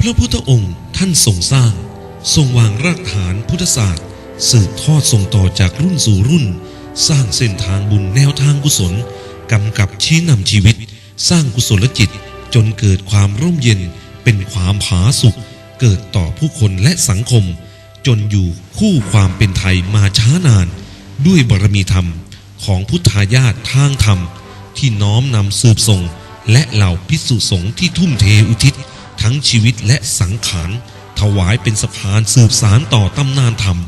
พระพุทธองค์ท่านทรงสร้าง ทรงวางรากฐานพุทธศาสตร์ สืบทอดส่งต่อจากรุ่นสู่รุ่น สร้างเส้นทางบุญแนวทางกุศลกำกับชี้นำชีวิต สร้างกุศลจิตจนเกิดความร่มเย็นเป็นความผาสุกเกิดต่อผู้คนและสังคม จนอยู่คู่ความเป็นไทยมาช้านาน ด้วยบารมีธรรมของพุทธายาตทางธรรม ที่น้อมนำสืบส่งและเหล่าพิสุสงฆ์ที่ทุ่มเทอุทิศ ทั้งชีวิตและสังขารถวายเป็นสะพานสืบสารต่อตำนานธรรม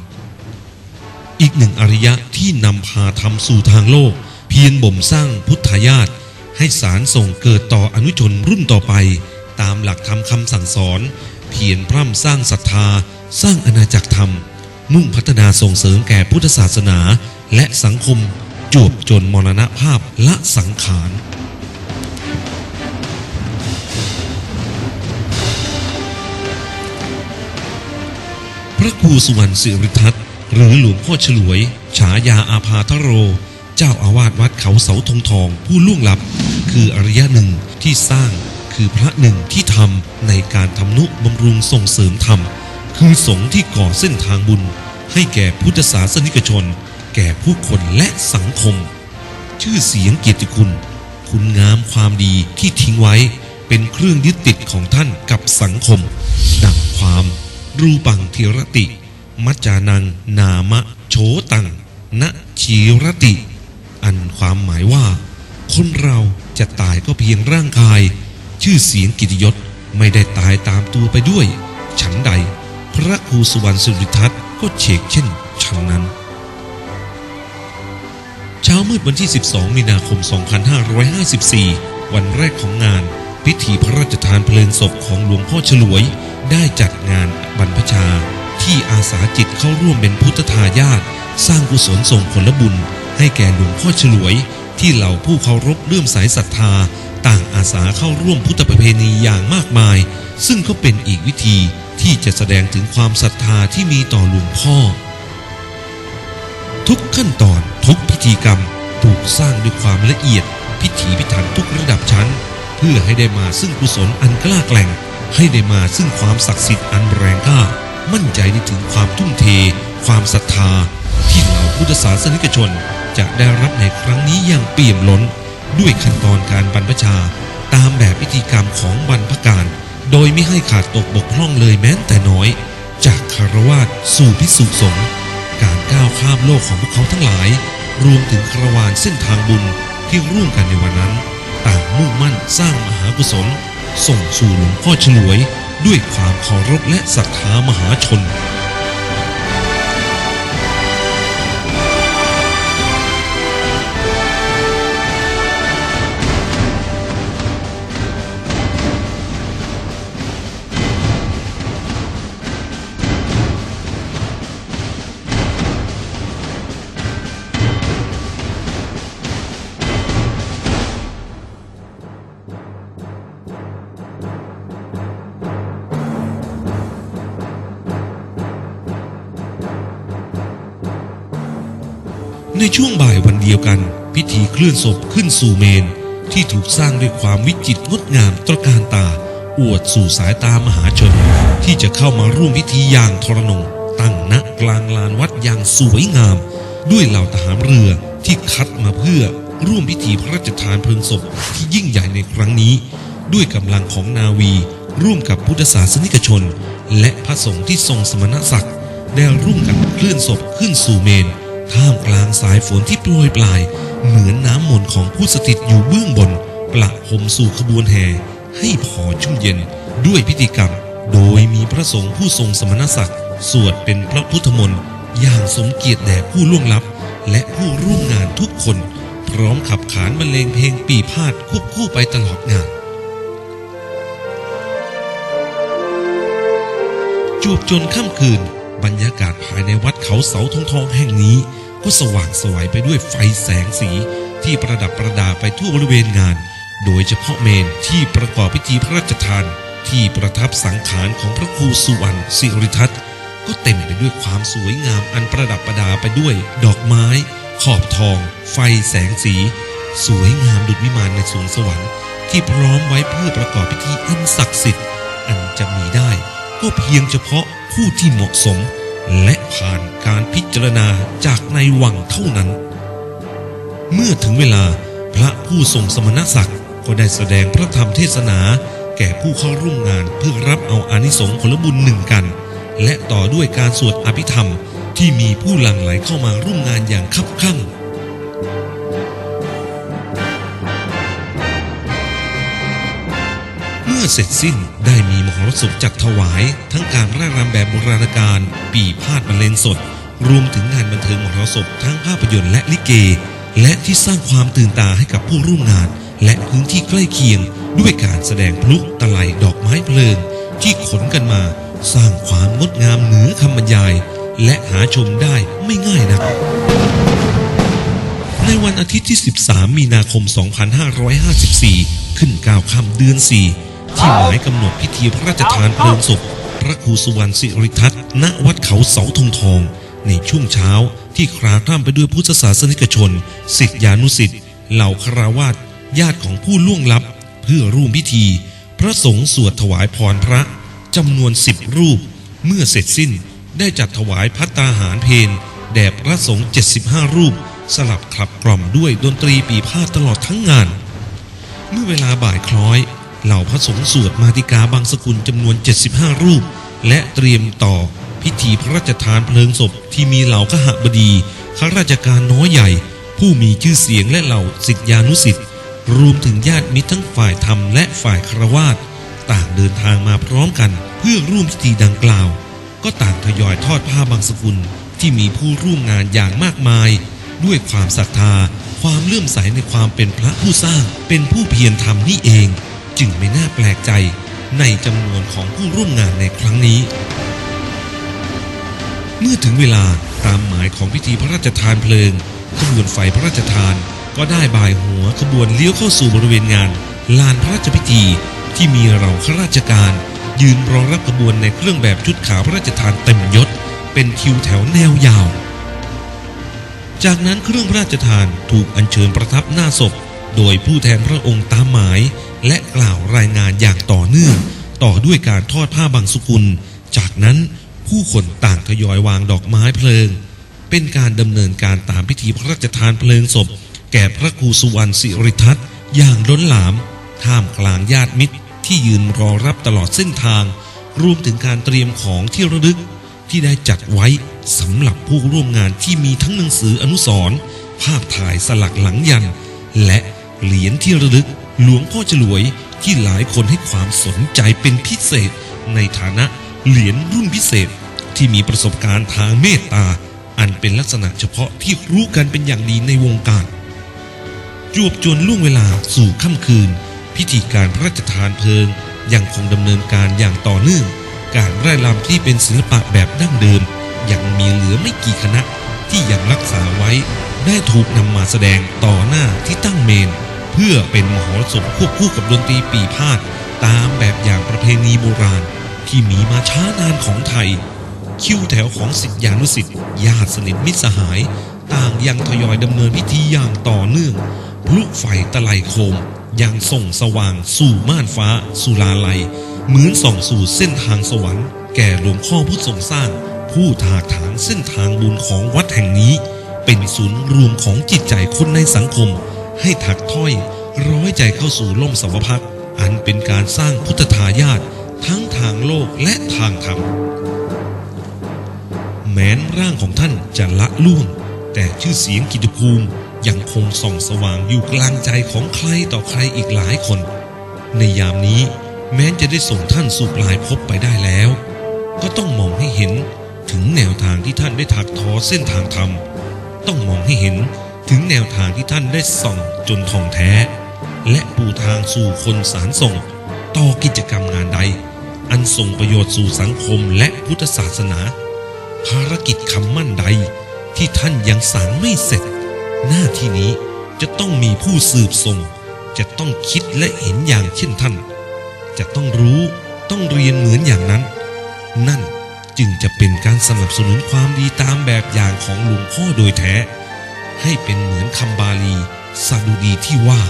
อีกหนึ่งอริยะที่นำพาธรรมสู่ทางโลก เพียรบ่มสร้างพุทธายาตให้สารส่งเกิดต่ออนุชนรุ่นต่อไป ตามหลักธรรมคำสั่งสอน เพียรพร่ำสร้างศรัทธา สร้างอาณาจักรธรรม มุ่งพัฒนาส่งเสริมแก่พุทธศาสนา และสังคมจวบจนมรณภาพละสังขาร พระครูสุวรรณสิริทัตน์หรือหลวงพ่อฉลวย ฉายาอาภาทโร เจ้าอาวาสวัดเขาเสาธงทองผู้ล่วงลับ คืออริยะหนึ่งที่สร้างคือพระหนึ่งที่ทำในการทำนุบำรุงส่งเสริมธรรม คือสงฆ์ที่ก่อเส้นทางบุญ ให้แก่พุทธศาสนิกชน แก่ผู้คนและสังคม ชื่อเสียงเกียรติคุณ คุณงามความดีที่ทิ้งไว้เป็นเครื่องยึดติดของท่านกับสังคม ดังความ รูปังเทรติ มัจจานัง นามะโฉตังณชีรติ อันความหมายว่า คนเราจะตายก็เพียงร่างกาย ชื่อเสียงกิตยศไม่ได้ตายตามตัวไปด้วย ฉันใด พระครูสุวรรณสุริทัตน์ก็เชกเช่นฉันนั้น เช้ามืดวันที่ 12 มีนาคม 2554 วันแรกของงาน พิธีพระราชทานเพลิงศพของหลวงพ่อฉลวย ได้จัดงานบรรพชาที่อาสาจิตเข้าร่วมเป็นพุทธทายาทสร้างกุศลส่งผลบุญ ให้แก่หลวงพ่อฉลวย ที่เหล่าผู้เคารพเลื่อมใสศรัทธา ต่างอาสาเข้าร่วมพุทธประเพณีอย่างมากมาย ซึ่งก็เป็นอีกวิธีที่จะแสดงถึงความศรัทธาที่มีต่อหลวงพ่อ ทุกขั้นตอนทุกพิธีกรรมถูกสร้างด้วยความละเอียด พิถีพิถันทุกระดับชั้น เพื่อให้ได้มาซึ่งกุศลอันกล้าแกร่ง ให้ได้มาซึ่งความศักดิ์สิทธิ์อันแรงกล้า มั่นใจในถึงความทุ่มเท ความศรัทธา ที่เหล่าพุทธศาสนิกชน จะได้รับในครั้งนี้อย่างเปี่ยมล้น ด้วยขั้นตอนการบรรพชา ตามแบบพิธีกรรมของบรรพการ โดยไม่ให้ขาดตกบกพร่องเลยแม้แต่น้อย จากคารวาสสู่พิสุสงฆ์การก้าวข้ามโลกของพวกเขาทั้งหลาย รวมถึงคารวานเส้นทางบุญที่ร่วมกันในวันนั้น ต่างมุ่งมั่นสร้างมหากุศล ส่งสู่หลวงพ่อฉลวยด้วยความเคารพและศรัทธามหาชน ในช่วงบ่ายวันเดียวกัน พิธีเคลื่อนศพขึ้นสู่เมน ที่ถูกสร้างด้วยความวิจิตรงดงามตระการตา อวดสู่สายตามหาชน ที่จะเข้ามาร่วมพิธีอย่างทรนงตั้งณกลางลานวัดอย่างสวยงาม ด้วยเหล่าทหารเรือที่คัดมาเพื่อร่วมพิธีพระราชทานเพลิงศพที่ยิ่งใหญ่ในครั้งนี้ ด้วยกำลังของนาวี ร่วมกับพุทธศาสนิกชน และพระสงฆ์ที่ทรงสมณศักดิ์ได้ร่วมกันเคลื่อนศพขึ้นสู่เมน ท่ามกลางสายฝนที่โปรยปลาย เหมือนน้ำมนต์ของผู้สถิตอยู่เบื้องบน ประพรมสู่ขบวนแห่ให้พอชุ่มเย็นด้วยพิธีกรรม โดยมีพระสงฆ์ผู้ทรงสมณศักดิ์ สวดเป็นพระพุทธมนต์อย่างสมเกียรติแด่ผู้ล่วงลับ และผู้ร่วมงานทุกคน พร้อมขับขานบรรเลงเพลงปีพาดควบคู่ไปตลอดงานจวบจนค่ำคืน บรรยากาศภายในวัดเขาเสาทองทองแห่งนี้ ก็สว่างสวยไปด้วยไฟแสงสีที่ประดับประดาไปทั่วบริเวณงาน โดยเฉพาะเมนที่ประกอบพิธีพระราชทาน ที่ประทับสังขารของพระครูสุวรรณสิริทัตน์ก็เต็มไปด้วยความสวยงามอันประดับประดาไปด้วย ดอกไม้ ขอบทอง ไฟแสงสี สวยงามดุจวิมานในสวงสวรรค์ ที่พร้อมไว้เพื่อประกอบพิธีอันศักดิ์สิทธิ์ อันจะมีได้ ก็เพียงเฉพาะผู้ที่เหมาะสม และผ่านการพิารณาจากในวังเท่านั้น เมื่อถึงเวลาพระผู้ทรงสมณศักดิ์ก็ได้แสดงพระธรรมเทศนาแก่ผู้เข้าร่วมงานเพื่อรับเอาอานิสงส์ผลบุญหนึ่งกัน และต่อด้วยการสวดอภิธรรมที่มีผู้หลั่งไหลเข้ามาร่วมงานอย่างคับคั่งเมื่อเสร็จสิ้นได้มีมหรสพจัดถวาย ทั้งการร่ายรำแบบโบราณการปีพาดบรรเลงสด รวมถึงงานบันเทิงมหรสพทั้งภาพยนตร์และลิเก และที่สร้างความตื่นตาให้กับผู้ร่วมงาน และพื้นที่ใกล้เคียง ด้วยการแสดงพลุตะไลดอกไม้เพลิง ที่ขนกันมาสร้างความงดงามเหนือคำบรรยาย และหาชมได้ไม่ง่ายนัก ในวันอาทิตย์ที่ 13 มีนาคม 2554 ขึ้นกาวค่ำเดือน 4 ที่หมายกำหนดพิธีพระราชทานเพลิงศพ พระครูสุวรรณสิริทัตน์ณวัดเขาเสาธงทอง ในช่วงเช้าที่คราคร่ำไปด้วยพุทธศาสนิกชนศิษยานุศิษย์เหล่าคราวาสญาติของผู้ล่วงลับ เพื่อร่วมพิธี พระสงฆ์สวดถวายพรพระจำนวนสิบรูป เมื่อเสร็จสิ้นได้จัดถวายพัตตาหารเพนแด่พระสงฆ์75 รูป สลับขับกล่อมด้วยดนตรีปีพาดตลอดทั้งงาน เมื่อเวลาบ่ายคล้อย เหล่าพระสงฆ์สวดมาติกาบางสกุลจำนวน 75 รูป และเตรียมต่อ พิธีพระราชทานเพลิงศพที่มีเหล่าขหบดีข้าราชการน้อยใหญ่ ผู้มีชื่อเสียงและเหล่าศิษยานุศิษย์รวมถึงญาติมิตรทั้งฝ่ายธรรมและฝ่ายคารวาสต่างเดินทางมาพร้อมกัน เพื่อร่วมพิธีดังกล่าว ก็ต่างทยอยทอดผ้าบางสกุลที่มีผู้ร่วมงานอย่างมากมาย ด้วยความศรัทธา ความเลื่อมใสในความเป็นพระผู้สร้างเป็นผู้เพียรทำนี่เอง จึงไม่น่าแปลกใจในจำนวนของผู้ร่วมงานในครั้งนี้ เมื่อถึงเวลาตามหมายของพิธีพระราชทานเพลิง ขบวนไฟพระราชทาน ก็ได้บ่ายหัวขบวนเลี้ยวเข้าสู่บริเวณงาน ลานพระราชพิธีที่มีเราข้าราชการ ยืนรอรับขบวนในเครื่องแบบชุดขาวพระราชทานเต็มยศ เป็นคิวแถวแนวยาว จากนั้นเครื่องพระราชทานถูกอัญเชิญประทับหน้าศพ โดยผู้แทนพระองค์ตามหมาย และกล่าวรายงานอย่างต่อเนื่อง ต่อด้วยการทอดผ้าบางสุกุล จากนั้น ผู้คนต่างทยอยวางดอกไม้เพลิง เป็นการดำเนินการตามพิธีพระราชทานเพลิงศพ แก่พระครูสุวรรณสิริทัตน์ อย่างล้นหลาม ท่ามกลางญาติมิตรที่ยืนรอรับตลอดเส้นทาง รวมถึงการเตรียมของที่ระลึกที่ได้จัดไว้สำหรับผู้ร่วมงานที่มีทั้งหนังสืออนุสรณ์ภาพถ่ายสลักหลังยัน และเหรียญที่ระลึกหลวงพ่อฉลวยที่หลายคนให้ความสนใจเป็นพิเศษในฐานะ เหรียญรุ่นพิเศษที่มีประสบการณ์ทางเมตตา อันเป็นลักษณะเฉพาะที่รู้กันเป็นอย่างดีในวงการ จวบจนล่วงเวลาสู่ค่ำคืน พิธีการพระราชทานเพลิง ยังคงดำเนินการอย่างต่อเนื่อง การไร่รำที่เป็นศิลปะแบบดั้งเดิม ยังมีเหลือไม่กี่คณะที่ยังรักษาไว้ได้ถูกนำมาแสดงต่อหน้าที่ตั้งเมน เพื่อเป็นมหรสพควบคู่กับดนตรีปีพาดตามแบบอย่างประเพณีโบราณ ที่มีมาช้านานของไทย คิวแถวของสิทธิานุสิทธิ์ญาติสนิทมิตรสหาย ต่างยังทยอยดำเนินพิธีอย่างต่อเนื่องพลุไฟตะไลโคมยังส่งสว่างสู่ม่านฟ้า สุลาลัย เหมือนส่องสู่เส้นทางสวรรค์ แก่หลวงพ่อผู้ทรงสร้าง ผู้ถากถางเส้นทางบุญของวัดแห่งนี้ เป็นศูนย์รวมของจิตใจคนในสังคม ให้ถักถ้อย ร้อยใจเข้าสู่ล่มสวพักอันเป็นการสร้างพุทธทายาท ทั้งทางโลกและทางธรรม แม้นร่างของท่านจะละล่วง แต่ชื่อเสียงกิตติภูมิยังคงส่องสว่างอยู่กลางใจของใครต่อใครอีกหลายคน ในยามนี้แม้นจะได้ส่งท่านสู่ปลายภพไปได้แล้ว ก็ต้องมองให้เห็นถึงแนวทางที่ท่านได้ถักทอเส้นทางธรรม ต้องมองให้เห็นถึงแนวทางที่ท่านได้ส่องจนท่องแท้ และปูทางสู่คนสารส่ง ต่อกิจกรรมงานใด อันส่งประโยชน์สู่สังคมและพุทธศาสนา ภารกิจคำมั่นใดที่ท่านยังสางไม่เสร็จ หน้าที่นี้จะต้องมีผู้สืบส่ง จะต้องคิดและเห็นอย่างเช่นท่าน จะต้องรู้ต้องเรียนเหมือนอย่างนั้น นั่นจึงจะเป็นการสนับสนุนความดีตามแบบอย่างของหลวงพ่อโดยแท้ ให้เป็นเหมือนคำบาลีสดุดีที่ว่า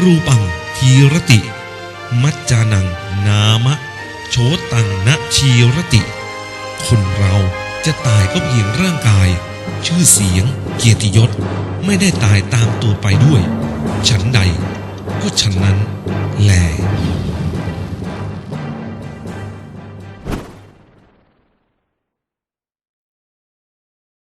รูปังทีรติ มัจจานังนามะ โชตังนะชีรติ คนเราจะตายก็เพียงร่างกาย ชื่อเสียง เกียรติยศ ไม่ได้ตายตามตัวไปด้วย ฉันใด ก็ฉันนั้นแหล